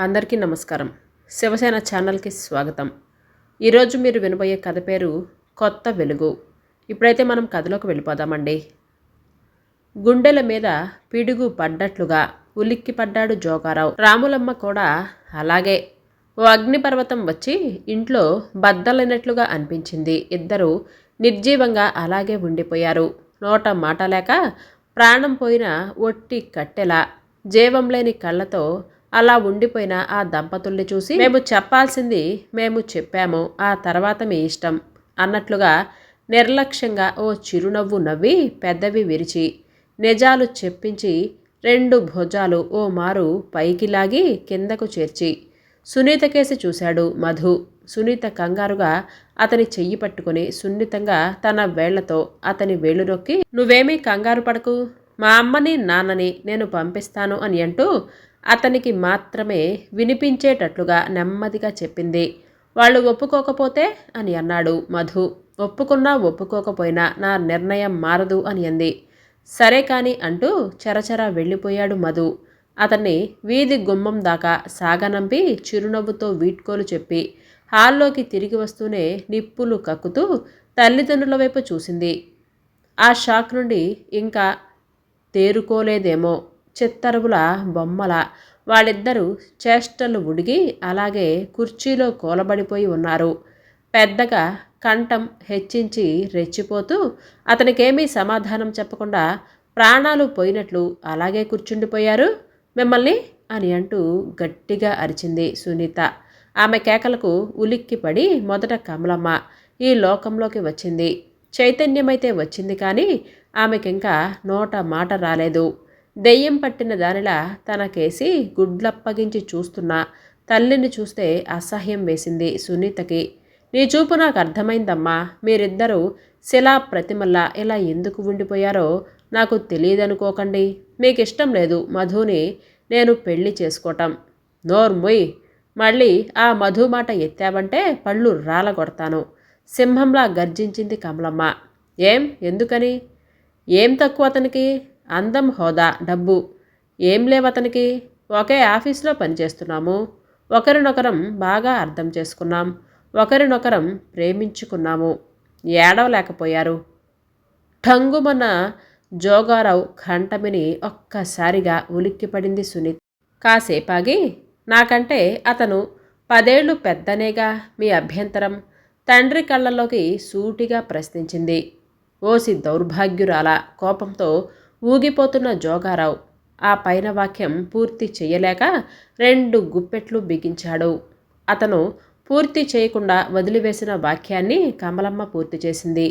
అందరికీ నమస్కారం. శివసేన ఛానల్కి స్వాగతం. ఈరోజు మీరు వినబోయే కథ పేరు కొత్త వెలుగు. ఇప్పుడైతే మనం కథలోకి వెళ్ళిపోదామండి. గుండెల మీద పిడుగు పడ్డట్లుగా ఉలిక్కి పడ్డాడు జోగారావు. రాములమ్మ కూడా అలాగే. ఓ అగ్నిపర్వతం వచ్చి ఇంట్లో బద్దలైనట్లుగా అనిపించింది. ఇద్దరు నిర్జీవంగా అలాగే ఉండిపోయారు. నోట మాట లేక ప్రాణం పోయిన ఒట్టి కట్టెల జీవం లేని కళ్ళతో అలా ఉండిపోయిన ఆ దంపతుల్ని చూసి మేము చెప్పాల్సింది మేము చెప్పాము ఆ తర్వాత మీ ఇష్టం అన్నట్లుగా నిర్లక్ష్యంగా ఓ చిరునవ్వు నవ్వి పెద్దవి విరిచి నిజాలు చెప్పించి రెండు భుజాలు ఓ మారు పైకి లాగి కిందకు చేర్చి సునీత కేసి చూశాడు మధు. సునీత కంగారుగా అతని చెయ్యి పట్టుకుని సున్నితంగా తన వేళ్ళతో అతని వేళ్ళు నొక్కి నువ్వేమీ కంగారు పడకు మా అమ్మని నాన్నని నేను పంపిస్తాను అని అంటూ అతనికి మాత్రమే వినిపించేటట్లుగా నెమ్మదిగా చెప్పింది. వాళ్ళు ఒప్పుకోకపోతే అని అన్నాడు మధు. ఒప్పుకున్నా ఒప్పుకోకపోయినా నా నిర్ణయం మారదు అని అంది. సరే కాని అంటూ చరచరా వెళ్ళిపోయాడు మధు. అతన్ని వీధి గుమ్మం దాకా సాగనంపి చిరునవ్వుతో వీడ్కోలు చెప్పి హాల్లోకి తిరిగి వస్తూనే నిప్పులు కక్కుతూ తల్లిదండ్రుల వైపు చూసింది. ఆ షాక్ నుండి ఇంకా తేరుకోలేదేమో. చిత్తరువుల బొమ్మల వాళ్ళిద్దరూ చేష్టలు ఉడిగి అలాగే కుర్చీలో కూలబడిపోయి ఉన్నారు. పెద్దగా కంఠం హెచ్చించి రెచ్చిపోతూ అతనికేమీ సమాధానం చెప్పకుండా ప్రాణాలు పోయినట్లు అలాగే కూర్చుండిపోయారు. మిమ్మల్ని అని అంటూ గట్టిగా అరిచింది సునీత. ఆమె కేకలకు ఉలిక్కిపడి మొదట కమలమ్మ ఈ లోకంలోకి వచ్చింది. చైతన్యమైతే వచ్చింది కానీ ఆమెకింకా నోట మాట రాలేదు. దెయ్యం పట్టిన దానిలా తనకేసి గుడ్లప్పగించి చూస్తున్న. తల్లిని చూస్తే అసహ్యం వేసింది సునీతకి. నీ చూపు నాకు అర్థమైందమ్మా. మీరిద్దరూ శిలా ప్రతిమల్లా ఇలా ఎందుకు ఉండిపోయారో నాకు తెలియదనుకోకండి. మీకు ఇష్టం లేదు మధుని నేను పెళ్ళి చేసుకోవటం నోర్ముయ్ మళ్ళీ ఆ మధు మాట ఎత్తావంటే పళ్ళు రాలగొడతాను. సింహంలా గర్జించింది కమలమ్మ. ఏం? ఎందుకని? ఏం తక్కువ అతనికి? అందం హోదా డబ్బు. ఏం లేవు అతనికి. ఒకే ఆఫీస్లో పనిచేస్తున్నాము. ఒకరినొకరం బాగా అర్థం చేసుకున్నాం. ఒకరినొకరం ప్రేమించుకున్నాము. ఏడవలేకపోయారు. ఠంగుమన్న జోగారావు కంఠమిని ఒక్కసారిగా ఉలిక్కిపడింది సునీత. కాసేపాగి నాకంటే అతను పదేళ్ళు పెద్దనేగా మీ అభ్యంతరం. తండ్రి కళ్ళలోకి సూటిగా ప్రశ్నించింది. ఓసి దౌర్భాగ్యురాల కోపంతో ఊగిపోతున్న జోగారావు. ఆ పైన వాక్యం పూర్తి చేయలేక రెండు గుప్పెట్లు బిగించాడు. అతను పూర్తి చేయకుండా వదిలివేసిన వాక్యాన్ని కమలమ్మ పూర్తి చేసింది.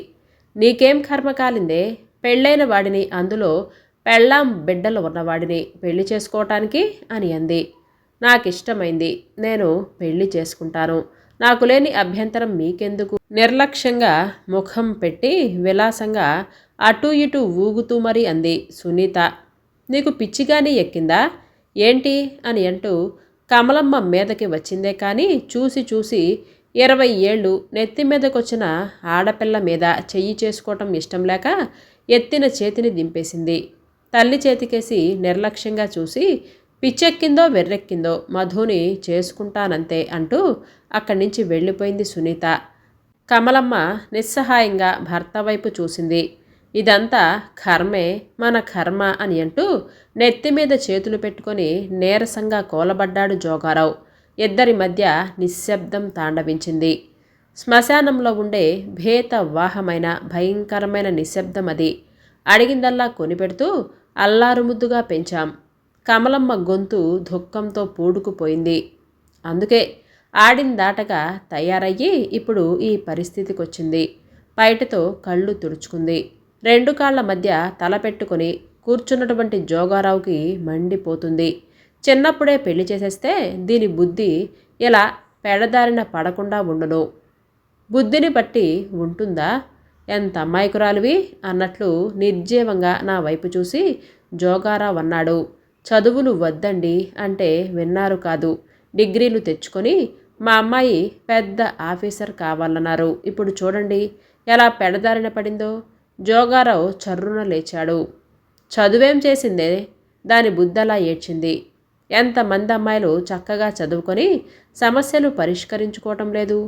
నీకేం కర్మ కాలిందే? పెళ్ళైన వాడిని అందులో పెళ్ళాం బిడ్డలు ఉన్నవాడిని పెళ్ళి చేసుకోవటానికి అని అంది. నాకిష్టమైంది నేను పెళ్ళి చేసుకుంటాను. నాకు లేని అభ్యంతరం మీకెందుకు? నిర్లక్ష్యంగా ముఖం పెట్టి విలాసంగా అటూ ఇటూ ఊగుతూ మరి అంది సునీత. నీకు పిచ్చిగాని ఎక్కిందా? ఏంటి? అని అంటూ కమలమ్మ మీదకి వచ్చిందే కానీ చూసి చూసి ఇరవై ఏళ్ళు నెత్తి మీదకొచ్చిన ఆడపిల్ల మీద చెయ్యి చేసుకోవటం ఇష్టం లేక ఎత్తిన చేతిని దింపేసింది. తల్లి చేతికేసి నిర్లక్ష్యంగా చూసి పిచ్చెక్కిందో వెర్రెక్కిందో మధుని చేసుకుంటానంతే అంటూ అక్కడి నుంచి వెళ్ళిపోయింది సునీత. కమలమ్మ నిస్సహాయంగా భర్త వైపు చూసింది. ఇదంతా కర్మే మన కర్మ అని అంటూ నెత్తి మీద చేతులు పెట్టుకొని నీరసంగా కోలబడ్డాడు జోగారావు. ఇద్దరి మధ్య నిశ్శబ్దం తాండవించింది. శ్మశానంలో ఉండే భేతవాహమైన భయంకరమైన నిశ్శబ్దం అది. అడిగిందల్లా కొనిపెడుతూ అల్లారుముద్దుగా పెంచాం. కమలమ్మ గొంతు దుఃఖంతో పూడుకుపోయింది. అందుకే ఆడిన దాటక తయారయ్యి ఇప్పుడు ఈ పరిస్థితికి వచ్చింది బయటతో కళ్ళు తుడుచుకుంది. రెండు కాళ్ళ మధ్య తల పెట్టుకుని కూర్చున్నటువంటి జోగారావుకి మండిపోతుంది. చిన్నప్పుడే పెళ్ళి చేసేస్తే దీని బుద్ధి ఇలా పెడదారిన పడకుండా ఉండును. బుద్ధిని బట్టి ఉంటుందా? ఎంత అమ్మాయికురాలివి అన్నట్లు నిర్జీవంగా నా వైపు చూసి జోగారావు అన్నాడు చదువులు వద్దండి అంటే విన్నారు కాదు. డిగ్రీలు తెచ్చుకొని మా అమ్మాయి పెద్ద ఆఫీసర్ కావాలన్నారు. ఇప్పుడు చూడండి ఎలా పెడదారిన పడిందో. జోగారావు చర్రున లేచాడు. చదువేం చేసిందే? దాని బుద్ధలా ఏడ్చింది. ఎంతమంది అమ్మాయిలు చక్కగా చదువుకొని సమస్యలు పరిష్కరించుకోవటం లేదు?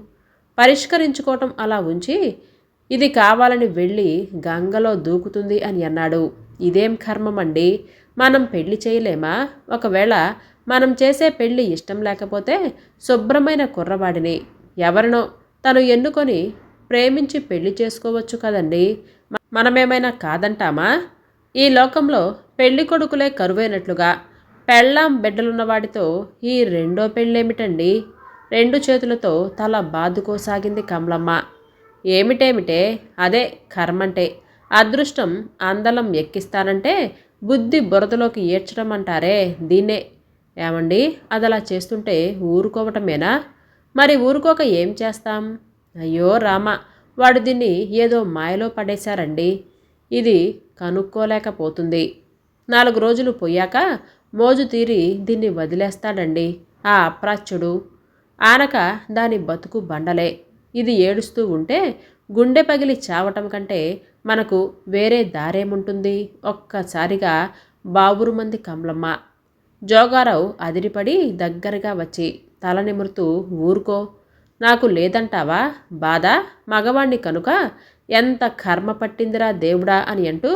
పరిష్కరించుకోవటం అలా ఉంచి ఇది కావాలని వెళ్ళి గంగలో దూకుతుంది అని అన్నాడు. ఇదేం కర్మం అండి మనం పెళ్ళి చేయలేమా? ఒకవేళ మనం చేసే పెళ్ళి ఇష్టం లేకపోతే శుభ్రమైన కుర్రవాడిని ఎవరినో తను ఎన్నుకొని ప్రేమించి పెళ్ళి చేసుకోవచ్చు కదండి. మనమేమైనా కాదంటామా? ఈ లోకంలో పెళ్ళి కొడుకులే కరువైనట్లుగా పెళ్ళాం బిడ్డలున్నవాడితో ఈ రెండో పెళ్ళేమిటండి? రెండు చేతులతో తల బాదుకోసాగింది కమలమ్మ. ఏమిటేమిటే? అదే కర్మంటే అదృష్టం అందలం ఎక్కిస్తానంటే బుద్ధి బురదలోకి ఏడ్చడం అంటారే దీన్నే ఏమండి? అది అలా చేస్తుంటే ఊరుకోవటమేనా? మరి ఊరుకోక ఏం చేస్తాం? అయ్యో రామ వాడు దీన్ని ఏదో మాయలో పడేశారండి. ఇది కనుక్కోలేకపోతుంది. నాలుగు రోజులు పోయాక మోజు తీరి దీన్ని వదిలేస్తాడండి. ఆ అప్రాచ్యుడు. ఆనక దాని బతుకు బండలే. ఇది ఏడుస్తూ ఉంటే గుండె పగిలి చావటం కంటే మనకు వేరే దారేముంటుంది? ఒక్కసారిగా బాబురుమంది కమలమ్మ. జోగారావు అదిరిపడి దగ్గరగా వచ్చి తల నిమురుతూ ఊరుకో. నాకు లేదంటావా? బాధ? మగవాణ్ణి కనుక ఎంత కర్మ పట్టిందిరా దేవుడా అని అంటూ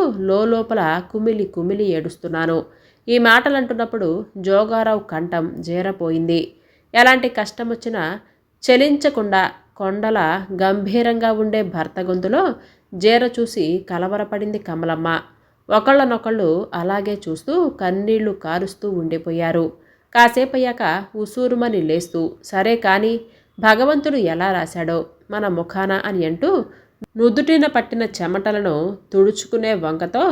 లోపల కుమిలి కుమిలి ఏడుస్తున్నాను. ఈ మాటలు అంటున్నప్పుడు జోగారావు కంఠం జేరపోయింది. ఎలాంటి కష్టం వచ్చినా చలించకుండా కొండల గంభీరంగా ఉండే భర్త గొంతులో జీర చూసి కలవరపడింది కమలమ్మ. ఒకళ్ళనొకళ్ళు అలాగే చూస్తూ కన్నీళ్ళు కారుస్తూ ఉండిపోయారు. కాసేపయ్యాక ఉసూరుమని లేస్తూ సరే కానీ భగవంతుడు ఎలా రాశాడో మన ముఖాన అని అంటూ నుదుటిన పట్టిన చెమటలను తుడుచుకునే వంకతో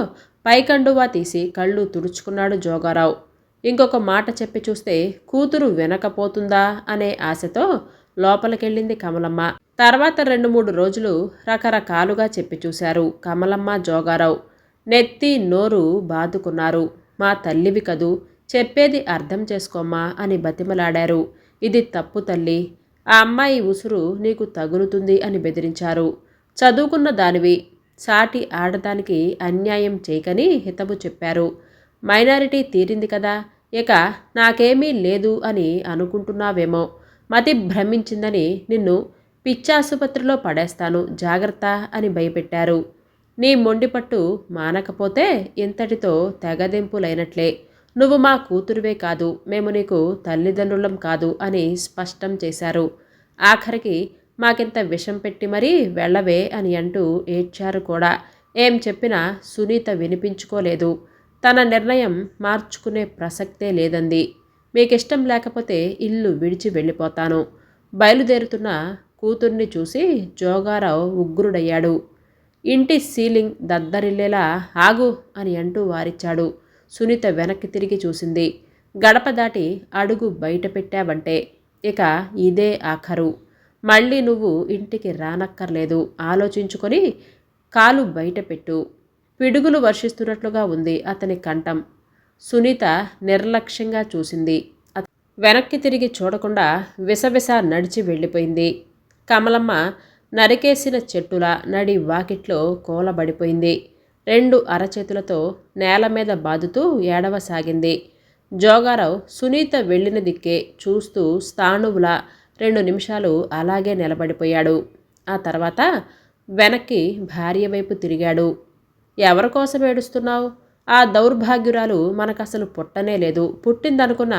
పైకండువా తీసి కళ్ళు తుడుచుకున్నాడు జోగారావు. ఇంకొక మాట చెప్పి చూస్తే కూతురు వినకపోతుందా అనే ఆశతో లోపలికెళ్ళింది కమలమ్మ. తర్వాత రెండు మూడు రోజులు రకరకాలుగా చెప్పి చూశారు కమలమ్మ జోగారావు. నెత్తి నోరు బాదుకున్నారు. మా తల్లివి కదూ చెప్పేది అర్థం చేసుకోమ్మా అని బతిమలాడారు. ఇది తప్పు తల్లి. ఆ అమ్మాయి ఉసురు నీకు తగులుతుంది అని బెదిరించారు. చదువుకున్న దానివి సాటి ఆడదానికి అన్యాయం చేయకని హితవు చెప్పారు. మైనారిటీ తీరింది కదా ఇక నాకేమీ లేదు అని అనుకుంటున్నావేమో. మతి భ్రమించిందని నిన్ను పిచ్చాసుపత్రిలో పడేస్తాను జాగ్రత్త అని భయపెట్టారు. నీ మొండిపట్టు మానకపోతే ఇంతటితో తెగదెంపులైనట్లే. నువ్వు మా కూతురువే కాదు మేము నీకు తల్లిదండ్రులం కాదు అని స్పష్టం చేశారు. ఆఖరికి మాకింత విషం పెట్టి మరీ వెళ్ళవే అని అంటూ ఏడ్చారు కూడా. ఏం చెప్పినా సునీత వినిపించుకోలేదు. తన నిర్ణయం మార్చుకునే ప్రసక్తే లేదంది. మీకిష్టం లేకపోతే ఇల్లు విడిచి వెళ్ళిపోతాను. బయలుదేరుతున్న కూతుర్ని చూసి జోగారావు ఉగ్రుడయ్యాడు. ఇంటి సీలింగ్ దద్దరిల్లేలా ఆగు అని అంటూ వారిచ్చాడు. సునీత వెనక్కి తిరిగి చూసింది. గడప దాటి అడుగు బయట పెట్టావంటే ఇక ఇదే ఆఖరు. మళ్ళీ నువ్వు ఇంటికి రానక్కర్లేదు. ఆలోచించుకొని కాలు బయట పెట్టు. పిడుగులు వర్షిస్తున్నట్లుగా ఉంది అతని కంఠం. సునీత నిర్లక్ష్యంగా చూసింది. వెనక్కి తిరిగి చూడకుండా విసవిస నడిచి వెళ్ళిపోయింది. కమలమ్మ నరికేసిన చెట్టుల నడి వాకిట్లో కోలబడిపోయింది. రెండు అరచేతులతో నేల మీద బాదుతూ ఏడవసాగింది. జోగారావు సునీత వెళ్ళిన దిక్కే చూస్తూ స్థాణువుల రెండు నిమిషాలు అలాగే నిలబడిపోయాడు. ఆ తర్వాత వెనక్కి భార్య వైపు తిరిగాడు. ఎవరి కోసం ఏడుస్తున్నావు? ఆ దౌర్భాగ్యురాలు మనకసలు పుట్టనే లేదు. పుట్టిందనుకున్న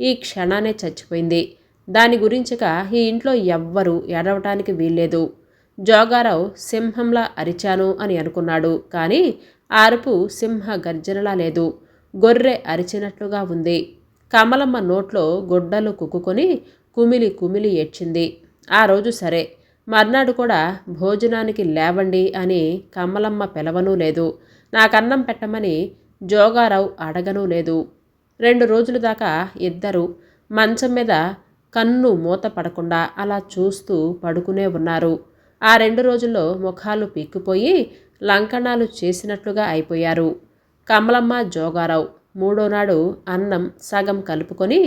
ఈ క్షణానే చచ్చిపోయింది. దాని గురించిక ఈ ఇంట్లో ఎవ్వరూ ఏడవటానికి వీల్లేదు. జోగారావు సింహంలా అరిచాను అని అనుకున్నాడు. కానీ అరుపు సింహ గర్జనలా లేదు. గొర్రె అరిచినట్లుగా ఉంది. కమలమ్మ నోట్లో గొడ్డలు కుక్కుకొని కుమిలి కుమిలి ఏడ్చింది. ఆ రోజు సరే. మర్నాడు కూడా భోజనానికి లేవండి అని కమలమ్మ పిలవనూ లేదు. నాకన్నం పెట్టమని జోగారావు అడగనూ లేదు. రెండు రోజుల దాకా ఇద్దరు మంచం మీద కన్ను మూత పడకుండా అలా చూస్తూ పడుకునే ఉన్నారు. ఆ రెండు రోజుల్లో ముఖాలు పీక్కుపోయి లంకణాలు చేసినట్లుగా అయిపోయారు. కమలమ్మ జోగారావు మూడో నాడు అన్నం సగం కలుపుకొని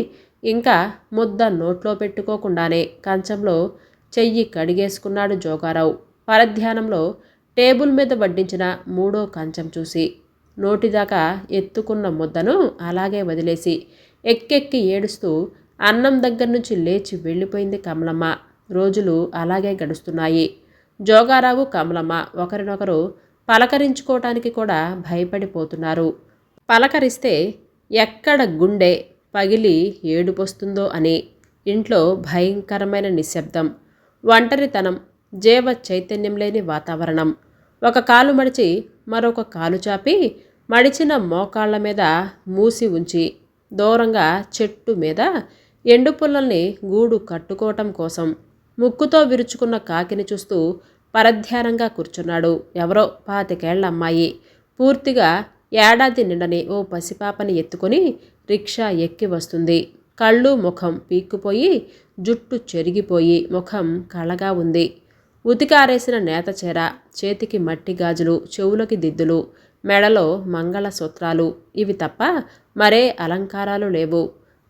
ఇంకా ముద్ద నోట్లో పెట్టుకోకుండానే కంచంలో చెయ్యి కడిగేసుకున్నాడు జోగారావు. పరధ్యానంలో టేబుల్ మీద వడ్డించిన మూడో కంచం చూసి నోటిదాకా ఎత్తుకున్న ముద్దను అలాగే వదిలేసి ఎక్కెక్కి ఏడుస్తూ అన్నం దగ్గర నుంచి లేచి వెళ్ళిపోయింది కమలమ్మ. రోజులు అలాగే గడుస్తున్నాయి. జోగారావు కమలమ్మ ఒకరినొకరు పలకరించుకోవటానికి కూడా భయపడిపోతున్నారు. పలకరిస్తే ఎక్కడ గుండె పగిలి ఏడుపొస్తుందో అని ఇంట్లో భయంకరమైన నిశ్శబ్దం ఒంటరితనం జీవ చైతన్యం లేని వాతావరణం. ఒక కాలు మడిచి మరొక కాలు చాపి మడిచిన మోకాళ్ళ మీద మూసి ఉంచి దూరంగా చెట్టు మీద ఎండు పుల్లల్ని గూడు కట్టుకోవటం కోసం ముక్కుతో విరుచుకున్న కాకిని చూస్తూ పరధ్యానంగా కూర్చున్నాడు. ఎవరో పాతికేళ్ళ అమ్మాయి. పూర్తిగా ఏడాది నిండని ఓ పసిపాపని ఎత్తుకొని రిక్షా ఎక్కి వస్తుంది. కళ్ళు ముఖం పీక్కుపోయి జుట్టు చెరిగిపోయి ముఖం కళగా ఉంది. ఉతికారేసిన నేతచెర చేతికి మట్టి గాజులు చెవులకి దిద్దులు మెడలో మంగళసూత్రాలు ఇవి తప్ప మరే అలంకారాలు లేవు.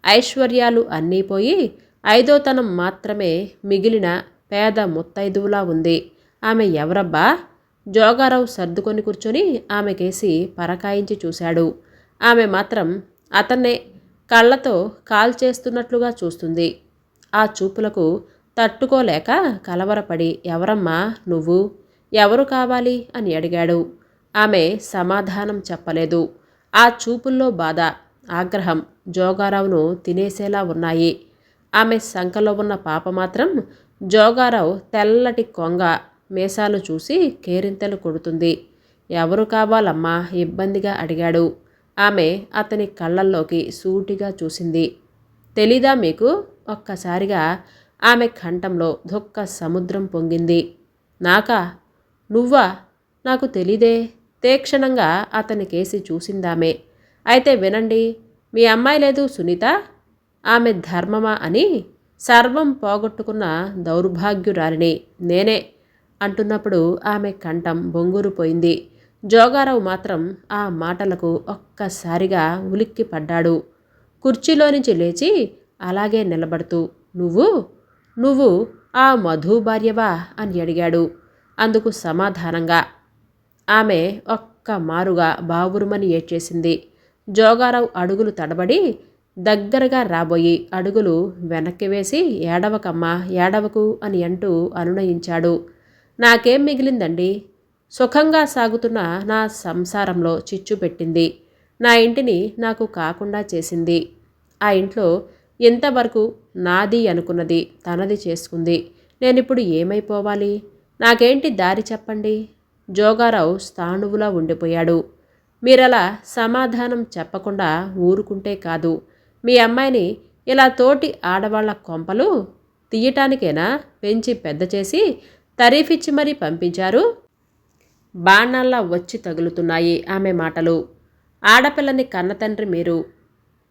ఐశ్వర్యాలు అన్నీ పోయి ఐదోతనం మాత్రమే మిగిలిన పేద ముత్తైదువులా ఉంది. ఆమె ఎవరబ్బా? జోగారావు సర్దుకొని కూర్చొని ఆమెకేసి పరకాయించి చూశాడు. ఆమె మాత్రం అతన్నే కళ్ళతో కాల్చేస్తున్నట్లుగా చూస్తుంది. ఆ చూపులకు తట్టుకోలేక కలవరపడి ఎవరమ్మా నువ్వు? ఎవరు కావాలి? అని అడిగాడు. ఆమె సమాధానం చెప్పలేదు. ఆ చూపుల్లో బాధ ఆగ్రహం జోగారావును తినేసేలా ఉన్నాయి. ఆమె సంఖలో ఉన్న పాప మాత్రం జోగారావు తెల్లటి కొంగ మేసాలు చూసి కేరింతలు కొడుతుంది. ఎవరు కావాలమ్మా? ఇబ్బందిగా అడిగాడు. ఆమె అతని కళ్ళల్లోకి సూటిగా చూసింది. తెలీదా మీకు? ఒక్కసారిగా ఆమె కంఠంలో దుఃఖ సముద్రం పొంగింది. నాకా నువ్వా? నాకు తెలీదే. తేక్షణంగా అతని కేసి చూసిందామె. అయితే వినండి మీ అమ్మాయి లేదు సునీత? ఆమె ధర్మమా అని సర్వం పోగొట్టుకున్న దౌర్భాగ్యురాలిని నేనే అంటున్నప్పుడు ఆమె కంఠం బొంగురుపోయింది. జోగారావు మాత్రం ఆ మాటలకు ఒక్కసారిగా ఉలిక్కి పడ్డాడు కుర్చీలో నుంచి లేచి అలాగే నిలబడుతూ నువ్వు నువ్వు ఆ మధు భార్యవా అని అడిగాడు. అందుకు సమాధానంగా ఆమె ఒక్క మారుగా బావురుమని ఏడ్చేసింది. జోగారావు అడుగులు తడబడి దగ్గరగా రాబోయి అడుగులు వెనక్కి వేసి ఏడవకమ్మా ఏడవకు అని అంటూ అనునయించాడు. నాకేం మిగిలిందండి? సుఖంగా సాగుతున్న నా సంసారంలో చిచ్చు పెట్టింది. నా ఇంటిని నాకు కాకుండా చేసింది. ఆ ఇంట్లో ఇంతవరకు నాది అనుకున్నది తనది చేసుకుంది. నేనిప్పుడు ఏమైపోవాలి? నాకేంటి దారి చెప్పండి? జోగారావు స్థాణువులా ఉండిపోయాడు. మీరలా సమాధానం చెప్పకుండా ఊరుకుంటే కాదు. మీ అమ్మాయిని ఇలా తోటి ఆడవాళ్ళ కొంపలు తీయటానికేనా? పెంచి పెద్ద చేసి తరీఫిచ్చి మరీ పంపించారు? బాణాల్లా వచ్చి తగులుతున్నాయి ఆమె మాటలు. ఆడపిల్లని కన్నతండ్రి మీరు.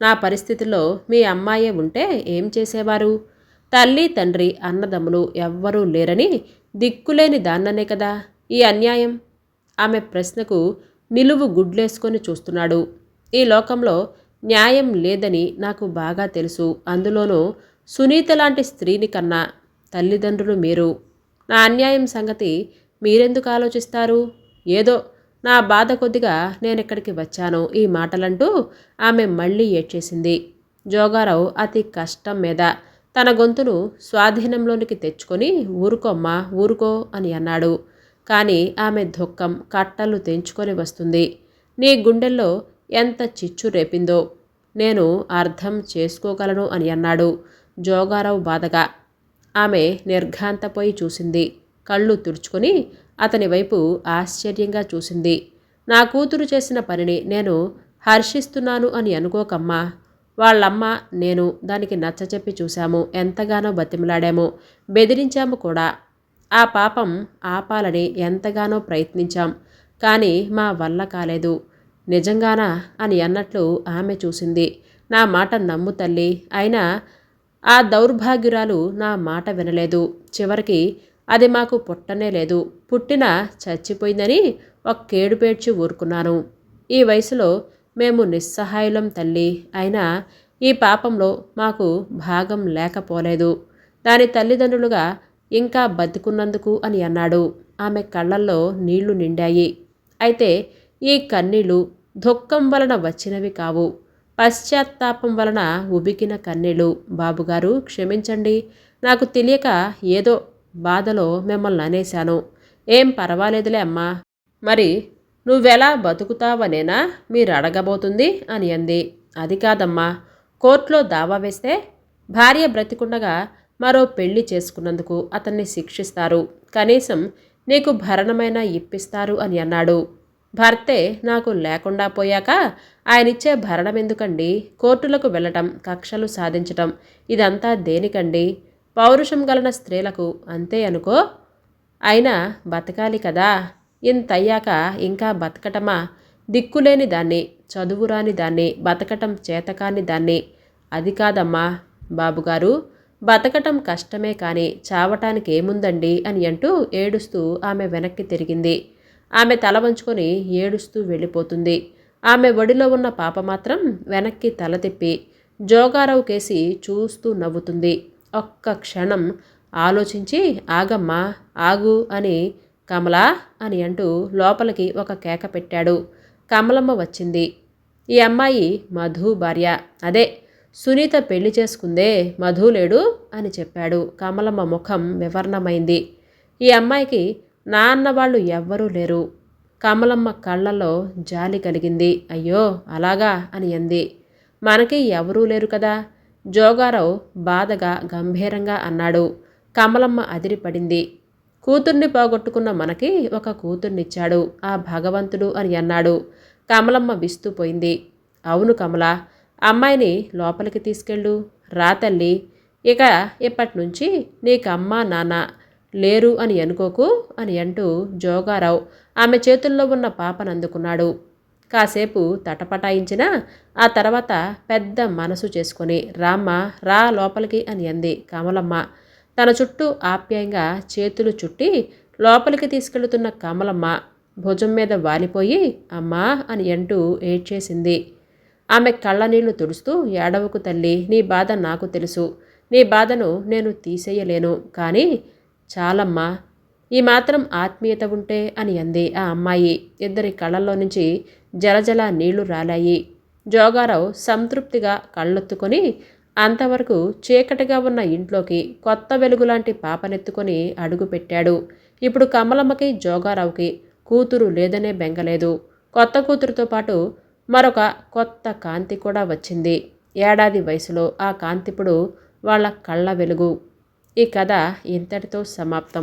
నా పరిస్థితిలో మీ అమ్మాయే ఉంటే ఏం చేసేవారు? తల్లి తండ్రి అన్నదమ్ములు ఎవ్వరూ లేరని దిక్కులేని దాన్ననే కదా ఈ అన్యాయం? ఆమె ప్రశ్నకు నిలువు గుడ్లేసుకొని చూస్తున్నాడు. ఈ లోకంలో న్యాయం లేదని నాకు బాగా తెలుసు. అందులోనూ సునీత లాంటి స్త్రీని కన్నా తల్లిదండ్రులు మీరు. నా అన్యాయం సంగతి మీరెందుకు ఆలోచిస్తారు? ఏదో నా బాధ కొద్దిగా నేనెక్కడికి వచ్చాను ఈ మాటలంటూ ఆమె మళ్ళీ ఏడ్చేసింది. జోగారావు అతి కష్టం మీద తన గొంతును స్వాధీనంలోనికి తెచ్చుకొని ఊరుకోమ్మా ఊరుకో అని అన్నాడు. కానీ ఆమె దుఃఖం కట్టలు తెంచుకొని వస్తుంది. నీ గుండెల్లో ఎంత చిచ్చు రేపిందో నేను అర్థం చేసుకోగలను అని అన్నాడు జోగారావు బాధగా. ఆమె నిర్ఘాంతపోయి చూసింది. కళ్ళు తుడుచుకొని అతని వైపు ఆశ్చర్యంగా చూసింది. నా కూతురు చేసిన పనిని నేను హర్షిస్తున్నాను అని అనుకోకమ్మా. వాళ్ళమ్మ నేను దానికి నచ్చచెప్పి చూశాము. ఎంతగానో బతిమలాడాము. బెదిరించాము కూడా. ఆ పాపం ఆపాలని ఎంతగానో ప్రయత్నించాం. కానీ మా వల్ల కాలేదు. నిజంగానా అని అన్నట్లు ఆమె చూసింది. నా మాట నమ్ము తల్లి. అయినా ఆ దౌర్భాగ్యురాలు నా మాట వినలేదు. చివరికి అది మాకు పుట్టనే లేదు. పుట్టిన చచ్చిపోయిందని ఒక్కేడు పేడ్చి ఊరుకున్నాను. ఈ వయసులో మేము నిస్సహాయులం తల్లి. అయినా ఈ పాపంలో మాకు భాగం లేకపోలేదు. దాని తల్లిదండ్రులుగా ఇంకా బతికున్నందుకు అని అన్నాడు. ఆమె కళ్ళల్లో నీళ్ళు నిండాయి. అయితే ఈ కన్నీళ్ళు దుఃఖం వలన వచ్చినవి కావు. పశ్చాత్తాపం వలన ఉబికిన కన్నీళ్ళు. బాబుగారు క్షమించండి. నాకు తెలియక ఏదో బాధలో మిమ్మల్ని అనేశాను. ఏం పర్వాలేదులే అమ్మా. మరి నువ్వెలా బతుకుతావనేనా మీరు అడగబోతుంది అని అంది. అది కాదమ్మా. కోర్టులో దావా వేస్తే భార్య బ్రతికుండగా మరో పెళ్ళి చేసుకున్నందుకు అతన్ని శిక్షిస్తారు. కనీసం నీకు భరణమైనా ఇప్పిస్తారు అని అన్నాడు. భర్తే నాకు లేకుండా పోయాక ఆయనిచ్చే భరణం ఎందుకండి కోర్టులకు వెళ్ళటం కక్షలు సాధించటం ఇదంతా దేనికండి? పౌరుషం గలన స్త్రీలకు అంతే అనుకో. అయినా బతకాలి కదా. ఇంతయ్యాక ఇంకా బతకటమా? దిక్కులేని దాన్ని చదువురాని దాన్ని బతకటం చేతకాని దాన్ని. అది కాదమ్మా బాబుగారు. బతకటం కష్టమే కానీ చావటానికి ఏముందండి అని అంటూ ఏడుస్తూ ఆమె వెనక్కి తిరిగింది. ఆమె తల వంచుకొని ఏడుస్తూ వెళ్ళిపోతుంది. ఆమె ఒడిలో ఉన్న పాప మాత్రం వెనక్కి తల తిప్పి జోగారావు కేసి చూస్తూ నవ్వుతుంది. ఒక్క క్షణం ఆలోచించి ఆగమ్మా ఆగు అని కమలా అని అంటూ లోపలికి ఒక కేక పెట్టాడు. కమలమ్మ వచ్చింది. ఈ అమ్మాయి మధు భార్య. అదే సునీత పెళ్ళి చేసుకుందే మధు లేడు అని చెప్పాడు. కమలమ్మ ముఖం వివర్ణమైంది. ఈ అమ్మాయికి నాన్న వాళ్ళు ఎవ్వరూ లేరు. కమలమ్మ కళ్ళల్లో జాలి కలిగింది. అయ్యో అలాగా అని అంది. మనకి ఎవరూ లేరు కదా జోగారావు బాధగా గంభీరంగా అన్నాడు. కమలమ్మ అదిరిపడింది. కూతుర్ని పోగొట్టుకున్న మనకి ఒక కూతుర్నిచ్చాడు. ఆ భగవంతుడు అని అన్నాడు. కమలమ్మ విస్తుపోయింది అవును కమల అమ్మాయిని లోపలికి తీసుకెళ్ళు. రా తల్లి. ఇక ఇప్పటి నుంచి నీకు అమ్మ నాన్న లేరు అని అనుకోకు అని అంటూ జోగారావు ఆమె చేతుల్లో ఉన్న పాపను అందుకున్నాడు. కాసేపు తటపటాయించిన ఆ తర్వాత పెద్ద మనసు చేసుకొని రామ్మ రా లోపలికి అని అంది కమలమ్మ. తన చుట్టూ ఆప్యాయంగా చేతులు చుట్టి లోపలికి తీసుకెళ్తున్న కమలమ్మ భుజం మీద వాలిపోయి అమ్మా అని అంటూ ఏడ్చేసింది. ఆమె కళ్ళనీళ్ళు తుడుస్తూ ఏడవకు తల్లి నీ బాధ నాకు తెలుసు. నీ బాధను నేను తీసేయలేను. కానీ చాలమ్మా ఈ మాత్రం ఆత్మీయత ఉంటే అని అంది ఆ అమ్మాయి. ఇద్దరి కళ్ళల్లో నుంచి జలజల నీళ్ళు రాలాయి. జోగారావు సంతృప్తిగా కళ్ళొత్తుకొని అంతవరకు చీకటిగా ఉన్న ఇంట్లోకి కొత్త వెలుగులాంటి పాపనెత్తుకొని అడుగుపెట్టాడు. ఇప్పుడు కమలమ్మకి జోగారావుకి కూతురు లేదనే బెంగలేదు. కొత్త కూతురుతో పాటు మరొక కొత్త కాంతి కూడా వచ్చింది. ఏడాది వయసులో ఆ కాంతిప్పుడు వాళ్ళ కళ్ళ వెలుగు. ఈ కథ ఇంతటితో సమాప్తం.